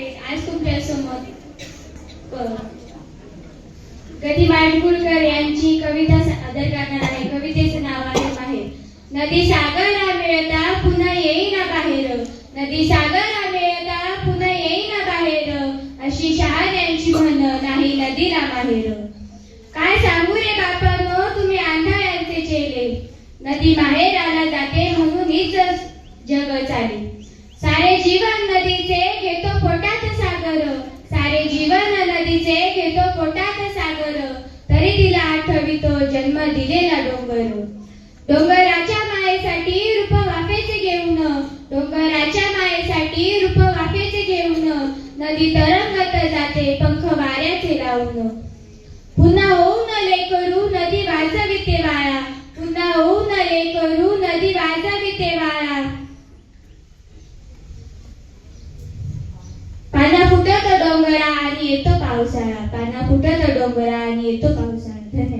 कवितेत आज तुमच्यासमोर गदी माडगुळकर यांची कविता सादर करणार आहे. कवितेचं नाव आहे बाहेर. नदी सागरा मिळता पुन्हा येईना बाहेर. नदी सागरा मिळता पुन्हा येईना बाहेर. अशी शहाण्यांची म्हण नाही नदीला बाहेर. काय सांगू रे बापानो तुम्ही आंधा यांचे चेले. नदी माहेराला जाते म्हणून हीच जग चाले. सारे जीवन नदीचे सारे जीवन नदीचे घेतो पोटात सागर तरी तिला आठवितो जन्म दिलेला डोंगर. डोंगराच्या मायेसाठी रूप वाफेचे घेऊन डोंगराच्या मायेसाठी रूप वाफेचे घेऊन नदी तरंगत जाते पंख वाऱ्याचे लावून. पुन्हा होऊ नले करू नदी वाजविते वाळा पुन्हा होऊ नले करू नदी वाजविते वाळा पाना फुटत डोंगरा आणि येतो पावसाळा. पाना फुटत डोंगरा आणि येतो पावसाळा. धन्यवाद.